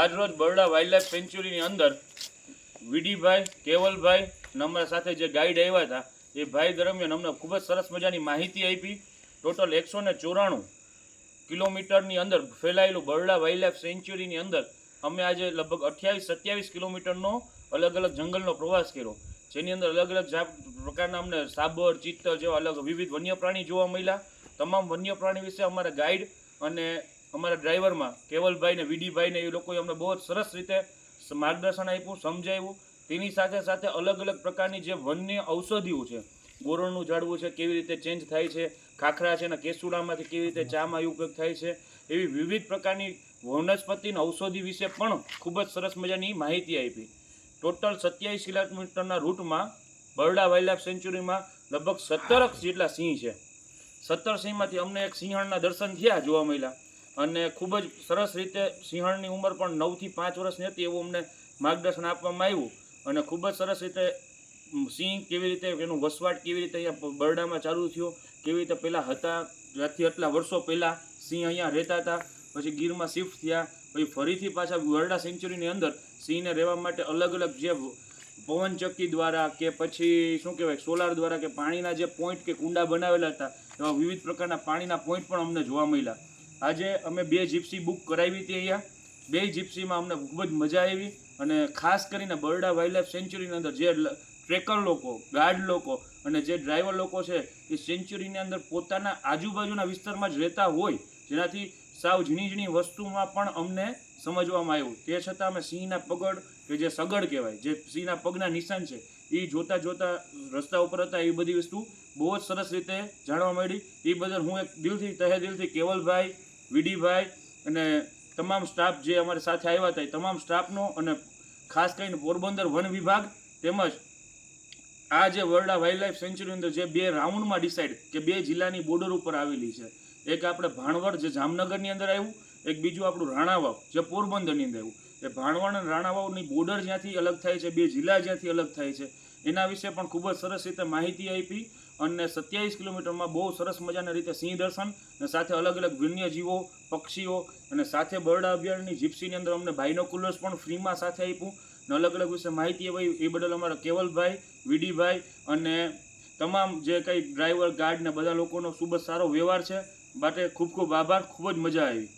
આજરોજ બરડા વાઇલ્ડલાઇફ સેન્ચ્યુરીની અંદર વીડીભાઈ, કેવલભાઈ અને અમારા સાથે જે ગાઈડ આવ્યા હતા, એ ભાઈ દરમિયાન અમને ખૂબ જ સરસ મજાની માહિતી આપી. ટોટલ એકસો ને ચોરાણું કિલોમીટરની અંદર ફેલાયેલું બરડા વાઇલ્ડલાઇફ સેન્ચ્યુરીની અંદર અમે આજે લગભગ અઠ્યાવીસ, સત્યાવીસ કિલોમીટરનો અલગ અલગ જંગલનો પ્રવાસ કર્યો. જેની અંદર અલગ અલગ પ્રકારના અમને સાબર ચિત્ત જેવા અલગ વિવિધ વન્ય પ્રાણી જોવા મળ્યા. તમામ વન્ય પ્રાણી વિશે અમારા ગાઈડ અને અમારા ડ્રાઈવરમાં કેવલભાઈ ને વીડીભાઈ ને એ લોકોએ અમને બહુ સરસ રીતે માર્ગદર્શન આપ્યું, સમજાવ્યું. તેની સાથે સાથે અલગ અલગ પ્રકારની જે વન્ય ઔષધિઓ છે, ગોરણનું ઝાડવું છે, કેવી રીતે ચેન્જ થાય છે, ખાખરા છે અને કેસુડામાંથી કેવી રીતે ચામાં ઉપયોગ થાય છે, એવી વિવિધ પ્રકારની વનસ્પતિ ઔષધિ વિશે પણ ખૂબ જ સરસ મજાની માહિતી આપી. ટોટલ સત્યાવીસ કિલોમીટરના રૂટમાં બરડા વાઇલ્ડલાઇફ સેન્ચુરીમાં લગભગ સત્તર જેટલા સિંહ છે. સત્તર સિંહમાંથી અમને એક સિંહણના દર્શન થયા જોવા મળ્યા. અને ખૂબ જ સરસ રીતે સિંહણની ઉંમર પણ નવથી પાંચ વર્ષની હતી એવું અમને માર્ગદર્શન આપવામાં આવ્યું. અને ખૂબ જ સરસ રીતે સિંહ કેવી રીતે એનું વસવાટ કેવી રીતે અહીંયા બરડામાં ચાલુ થયો, કેવી રીતે પહેલાં હતા જ્યાંથી આટલા વર્ષો પહેલાં સિંહ અહીંયા રહેતા હતા, પછી ગીરમાં શિફ્ટ થયા, પછી ફરીથી પાછા બરડા સેન્ચુરીની અંદર સિંહને રહેવા માટે અલગ અલગ જે પવનચક્કી દ્વારા કે પછી શું કહેવાય, સોલાર દ્વારા કે પાણીના જે પોઈન્ટ કે કુંડા બનાવેલા હતા, એવા વિવિધ પ્રકારના પાણીના પોઈન્ટ પણ અમને જોવા મળ્યા. આજે અમે બે જીપ્સી બુક કરાવી હતી અહીંયા. બે જીપ્સીમાં અમને ખૂબ જ મજા આવી અને ખાસ કરીને બરડા વાઇલ્ડલાઇફ સેન્ચુરીની અંદર જે ટ્રેકર લોકો ગાર્ડ લોકો અને જે ડ્રાઈવર લોકો છે, એ સેન્ચ્યુરીની અંદર પોતાના આજુબાજુના વિસ્તારમાં જ રહેતા હોય, જેનાથી સાવ ઝીણી ઝીણી વસ્તુમાં પણ અમને સમજવામાં આવ્યું. તે છતાં અમે સિંહના પગડ કે જે સગડ કહેવાય, જે સિંહના પગના નિશાન છે, એ જોતા જોતા રસ્તા ઉપર હતા, એ બધી વસ્તુ બહુ જ સરસ રીતે જાણવા મળી. એ બદલ હું એક દિલથી, તહે દિલથી કેવલભાઈ વિડીભાઈ અને તમામ સ્ટાફ જે અમારી સાથે આવ્યા હતા એ તમામ સ્ટાફનો અને ખાસ કરીને પોરબંદર વન વિભાગ તેમજ આ જે વરડા વાઇલ્ડલાઇફ સેન્ચુરી અંદર જે બે રાઉન્ડમાં ડિસાઇડ કે બે જિલ્લાની બોર્ડર ઉપર આવેલી છે. એક આપણે ભાણવડ જે જામનગરની અંદર આવ્યું, એક બીજું આપણું રાણાવાવ જે પોરબંદરની અંદર આવ્યું. એ ભાણવડ અને રાણાવાવની બોર્ડર જ્યાંથી અલગ થાય છે, બે જિલ્લા જ્યાંથી અલગ થાય છે, એના વિશે પણ ખૂબ જ સરસ રીતે માહિતી આપી અને સત્યાવીસ કિલોમીટરમાં બહુ સરસ મજાના રીતે સિંહ દર્શન અને સાથે અલગ અલગ વન્યજીવો, પક્ષીઓ અને સાથે બરડા અભયારણ્યની જીપ્સીની અંદર અમને બાઇનોકુલર્સ પણ ફ્રીમાં સાથે આપ્યું. અને અલગ અલગ વિશે માહિતી આપી એ બદલ અમારા કેવલભાઈ, વીડીભાઈ અને તમામ જે કંઈ ડ્રાઈવર ગાર્ડ ને બધા લોકોનો ખૂબ જ સારો વ્યવહાર છે. માટે ખૂબ ખૂબ આભાર, ખૂબ જ મજા આવી.